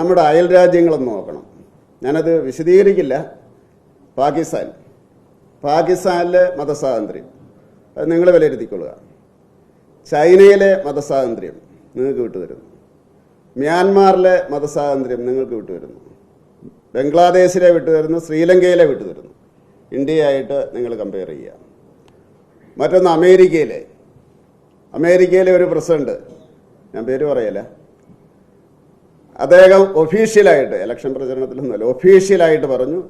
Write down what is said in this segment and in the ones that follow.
നമ്മുടെ അയൽ രാജ്യങ്ങളും നോക്കണം. ഞാനത് വിശദീകരിക്കില്ല. പാകിസ്ഥാൻ. പാകിസ്ഥാനിലെ മതസ്വാതന്ത്ര്യം. അത് നിങ്ങൾ വിലയിരുത്തിക്കൊള്ളുക. ചൈനയിലെ മതസ്വാതന്ത്ര്യം നിങ്ങൾക്ക് വിട്ടുവരുന്നു മ്യാൻമാറിലെ മതസ്വാതന്ത്ര്യം നിങ്ങൾക്ക് വിട്ടുവരുന്നു ബംഗ്ലാദേശിലെ വിട്ടുതരുന്നു. ശ്രീലങ്കയിലെ വിട്ടുതരുന്നു. ഇന്ത്യയായിട്ട് നിങ്ങൾ കമ്പയർ ചെയ്യുക. മറ്റൊന്ന് അമേരിക്കയിലെ. അമേരിക്കയിലെ ഒരു പ്രസിഡന്റ്. ഞാൻ പേര് പറയല അദ്ദേഹം ഒഫീഷ്യലായിട്ട് ഇലക്ഷൻ പ്രചരണത്തിലൊന്നുമല്ല ഒഫീഷ്യലായിട്ട് പറഞ്ഞു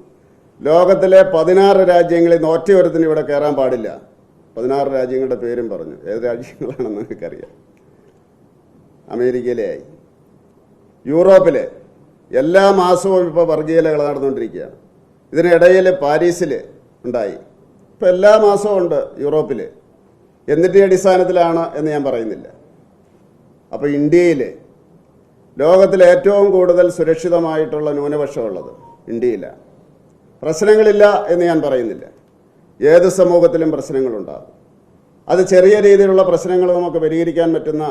ലോകത്തിലെ പതിനാറ് രാജ്യങ്ങളിൽ നിന്ന് ഒറ്റയൊരുത്തിന് ഇവിടെ കയറാൻ പാടില്ല. പതിനാറ് രാജ്യങ്ങളുടെ പേരും പറഞ്ഞു. ഏത് രാജ്യങ്ങളാണെന്ന് നിങ്ങൾക്കറിയാം. അമേരിക്കയിലെ ആയി. യൂറോപ്പിലെ എല്ലാ മാസവും ഇപ്പോൾ വർഗീയലകൾ നടന്നുകൊണ്ടിരിക്കുകയാണ് ഇതിനിടയിൽ പാരീസിൽ ഉണ്ടായി. ഇപ്പം എല്ലാ മാസവും ഉണ്ട് യൂറോപ്പിൽ എന്നിട്ട് അടിസ്ഥാനത്തിലാണ് എന്ന് ഞാൻ പറയുന്നില്ല. അപ്പോൾ ഇന്ത്യയിൽ ലോകത്തിലെ ഏറ്റവും കൂടുതൽ സുരക്ഷിതമായിട്ടുള്ള ന്യൂനപക്ഷമുള്ളത് ഇന്ത്യയിലാണ് പ്രശ്നങ്ങളില്ല എന്ന് ഞാൻ പറയുന്നില്ല. ഏത് സമൂഹത്തിലും പ്രശ്നങ്ങളുണ്ടാകും. അത് ചെറിയ രീതിയിലുള്ള പ്രശ്നങ്ങൾ നമുക്ക് പരിഹരിക്കാൻ പറ്റുന്ന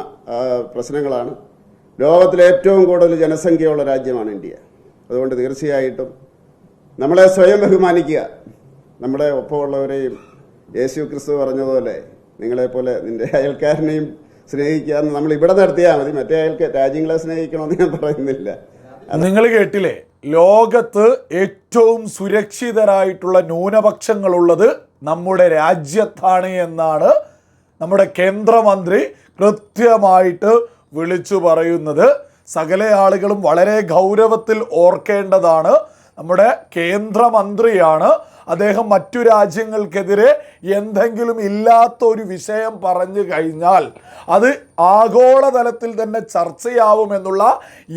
പ്രശ്നങ്ങളാണ്. ലോകത്തിലെ ഏറ്റവും കൂടുതൽ ജനസംഖ്യയുള്ള രാജ്യമാണ് ഇന്ത്യ. അതുകൊണ്ട് തീർച്ചയായിട്ടും നമ്മളെ സ്വയം ബഹുമാനിക്കുക. നമ്മുടെ ഒപ്പമുള്ളവരെയും യേശു ക്രിസ്തു പറഞ്ഞതുപോലെ നിങ്ങളെപ്പോലെ നിന്റെ അയൽക്കാരനെയും സ്നേഹിക്കുക നമ്മൾ ഇവിടെ നടത്തിയാൽ മതി. മറ്റേ അയാൾക്ക് രാജ്യങ്ങളെ സ്നേഹിക്കണമെന്ന് ഞാൻ പറയുന്നില്ല. നിങ്ങൾ കേട്ടില്ലേ? ലോകത്ത് ഏറ്റവും സുരക്ഷിതരായിട്ടുള്ള ന്യൂനപക്ഷങ്ങളുള്ളത് നമ്മുടെ രാജ്യത്താണ് എന്നാണ് നമ്മുടെ കേന്ദ്രമന്ത്രി കൃത്യമായിട്ട് വിളിച്ചു പറയുന്നത്. സകല ആളുകളും വളരെ ഗൗരവത്തിൽ ഓർക്കേണ്ടതാണ്. നമ്മുടെ കേന്ദ്രമന്ത്രിയാണ് അദ്ദേഹം മറ്റു രാജ്യങ്ങൾക്കെതിരെ എന്തെങ്കിലും ഇല്ലാത്ത ഒരു വിഷയം പറഞ്ഞു കഴിഞ്ഞാൽ അത് ആഗോളതലത്തിൽ തന്നെ ചർച്ചയാവുമെന്നുള്ള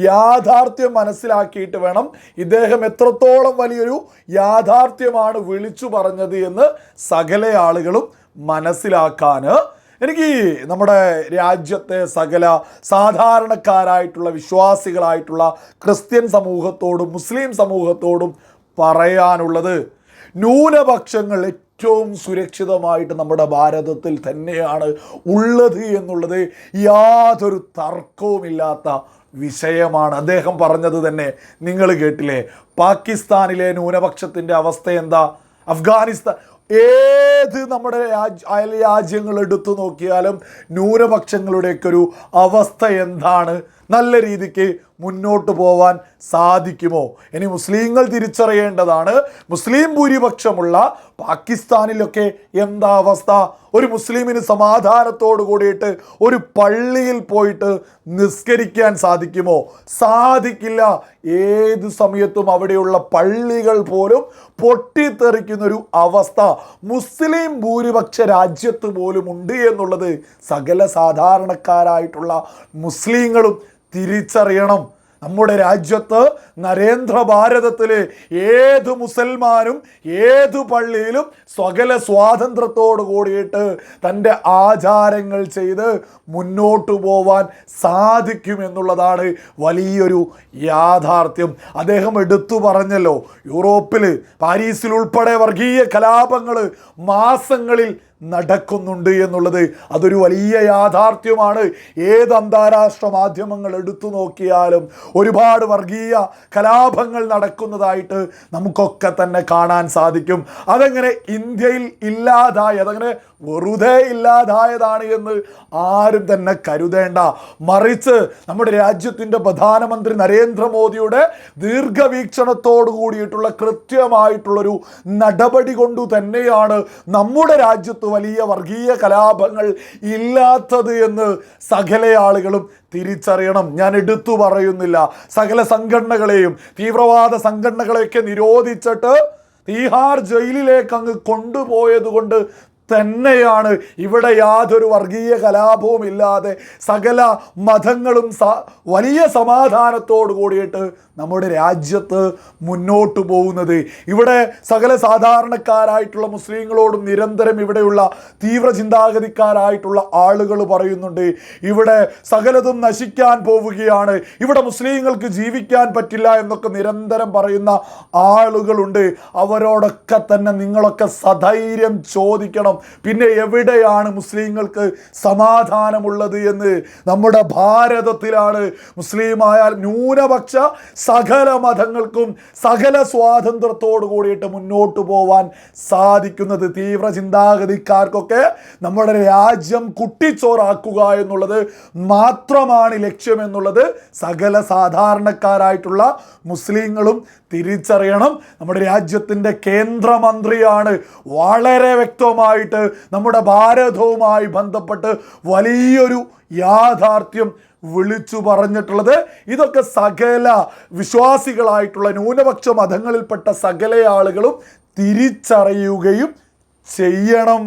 യാഥാർത്ഥ്യം മനസ്സിലാക്കിയിട്ട് വേണം ഇദ്ദേഹം എത്രത്തോളം വലിയൊരു യാഥാർത്ഥ്യമാണ് വിളിച്ചു പറഞ്ഞത് എന്ന് സകല ആളുകളും മനസ്സിലാക്കാൻ എനിക്ക് നമ്മുടെ രാജ്യത്തെ സകല സാധാരണക്കാരായിട്ടുള്ള വിശ്വാസികളായിട്ടുള്ള ക്രിസ്ത്യൻ സമൂഹത്തോടും മുസ്ലിം സമൂഹത്തോടും പറയാനുള്ളത് ന്യൂനപക്ഷങ്ങൾ ഏറ്റവും സുരക്ഷിതമായിട്ട് നമ്മുടെ ഭാരതത്തിൽ തന്നെയാണ് ഉള്ളത് എന്നുള്ളത് യാതൊരു തർക്കവുമില്ലാത്ത വിഷയമാണ്. അദ്ദേഹം പറഞ്ഞത് തന്നെ നിങ്ങൾ കേട്ടില്ലേ? പാകിസ്ഥാനിലെ ന്യൂനപക്ഷത്തിന്റെ അവസ്ഥ എന്താ? അഫ്ഗാനിസ്ഥാൻ ഏത് നമ്മുടെ രാജ് അയൽ രാജ്യങ്ങൾ എടുത്തു നോക്കിയാലും ന്യൂനപക്ഷങ്ങളുടെയൊക്കെ ഒരു അവസ്ഥ എന്താണ്? നല്ല രീതിക്ക് മുന്നോട്ട് പോവാൻ സാധിക്കുമോ? ഇനി മുസ്ലിങ്ങൾ തിരിച്ചറിയേണ്ടതാണ്. മുസ്ലിം ഭൂരിപക്ഷമുള്ള പാകിസ്ഥാനിലൊക്കെ എന്താ അവസ്ഥ? ഒരു മുസ്ലിമിന് സമാധാനത്തോട് കൂടിയിട്ട് ഒരു പള്ളിയിൽ പോയിട്ട് നിസ്കരിക്കാൻ സാധിക്കുമോ? സാധിക്കില്ല. ഏത് സമയത്തും അവിടെയുള്ള പള്ളികൾ പോലും പൊട്ടിത്തെറിക്കുന്ന ഒരു അവസ്ഥ. മുസ്ലിം ഭൂരിപക്ഷ രാജ്യത്ത് പോലും ഉണ്ട് എന്നുള്ളത് സകല സാധാരണക്കാരായിട്ടുള്ള മുസ്ലിങ്ങളും തിരിച്ചറിയണം. നമ്മുടെ രാജ്യത്ത് നരേന്ദ്ര ഭാരതത്തിലെ ഏത് മുസൽമാനും ഏത് പള്ളിയിലും സ്വകല സ്വാതന്ത്ര്യത്തോട് കൂടിയിട്ട് തന്റെ ആചാരങ്ങൾ ചെയ്ത് മുന്നോട്ടു പോവാൻ സാധിക്കും എന്നുള്ളതാണ് വലിയൊരു യാഥാർത്ഥ്യം. അദ്ദേഹം എടുത്തു പറഞ്ഞല്ലോ യൂറോപ്പിൽ പാരീസിൽ ഉൾപ്പെടെ വർഗീയ കലാപങ്ങൾ മാസങ്ങളിൽ നടക്കുന്നുണ്ട് എന്നുള്ളത് അതൊരു വലിയ യാഥാർത്ഥ്യമാണ്. ഏത് അന്താരാഷ്ട്ര മാധ്യമങ്ങൾ എടുത്തു നോക്കിയാലും ഒരുപാട് വർഗീയ കലാപങ്ങൾ നടക്കുന്നതായിട്ട് നമുക്കൊക്കെ തന്നെ കാണാൻ സാധിക്കും. അതങ്ങനെ ഇന്ത്യയിൽ ഇല്ലാതായി അതങ്ങനെ വെറുതെ ഇല്ലാതായതാണ് എന്ന് ആരും തന്നെ കരുതേണ്ട. മറിച്ച് നമ്മുടെ രാജ്യത്തിന്റെ പ്രധാനമന്ത്രി നരേന്ദ്രമോദിയുടെ ദീർഘവീക്ഷണത്തോടു കൂടിയിട്ടുള്ള കൃത്യമായിട്ടുള്ളൊരു നടപടി കൊണ്ടു തന്നെയാണ് നമ്മുടെ രാജ്യത്ത് വലിയ വർഗീയ കലാപങ്ങൾ ഇല്ലാത്തത് എന്ന് സകല ആളുകളും തിരിച്ചറിയണം. ഞാൻ എടുത്തു പറയുന്നില്ല. സകല സംഘടനകളെയും തീവ്രവാദ സംഘടനകളെയൊക്കെ നിരോധിച്ചിട്ട് തീഹാർ ജയിലിലേക്ക് അങ്ങ് കൊണ്ടുപോയത് കൊണ്ട് തന്നെയാണ്. ഇവിടെ യാതൊരു വർഗീയ കലാപവും ഇല്ലാതെ സകല മതങ്ങളും വലിയ സമാധാനത്തോടു കൂടിയിട്ട് നമ്മുടെ രാജ്യത്ത് മുന്നോട്ട് പോകുന്നത്. ഇവിടെ സകല സാധാരണക്കാരായിട്ടുള്ള മുസ്ലിങ്ങളോടും നിരന്തരം ഇവിടെയുള്ള തീവ്ര ചിന്താഗതിക്കാരായിട്ടുള്ള ആളുകൾ പറയുന്നുണ്ട് ഇവിടെ സകലതും നശിക്കാൻ പോവുകയാണ്. ഇവിടെ മുസ്ലിങ്ങൾക്ക് ജീവിക്കാൻ പറ്റില്ല എന്നൊക്കെ നിരന്തരം പറയുന്ന ആളുകളുണ്ട്. അവരോടൊക്കെ തന്നെ നിങ്ങളൊക്കെ സധൈര്യം ചോദിക്കണം. പിന്നെ എവിടെയാണ് മുസ്ലിങ്ങൾക്ക് സമാധാനമുള്ളത് എന്ന് നമ്മുടെ ഭാരതത്തിലാണ് മുസ്ലിമായാൽ ന്യൂനപക്ഷ സകല മതങ്ങൾക്കും സകല സ്വാതന്ത്ര്യത്തോടു കൂടിയിട്ട് മുന്നോട്ട് പോവാൻ സാധിക്കുന്നത് തീവ്ര ചിന്താഗതിക്കാർക്കൊക്കെ നമ്മുടെ രാജ്യം കുട്ടിച്ചോറാക്കുക എന്നുള്ളത് മാത്രമാണ് ലക്ഷ്യമെന്നുള്ളത് സകല സാധാരണക്കാരായിട്ടുള്ള മുസ്ലിങ്ങളും തിരിച്ചറിയണം. നമ്മുടെ രാജ്യത്തിന്റെ കേന്ദ്രമന്ത്രിയാണ് വളരെ വ്യക്തമായിട്ട് നമ്മുടെ ഭാരതവുമായി ബന്ധപ്പെട്ട് വലിയൊരു യാഥാർത്ഥ്യം വിളിച്ചു പറഞ്ഞിട്ടുള്ളത്. ഇതൊക്കെ സകല വിശ്വാസികളായിട്ടുള്ള ന്യൂനപക്ഷ മതങ്ങളിൽപ്പെട്ട സകല ആളുകളും തിരിച്ചറിയുകയും ചെയ്യണം.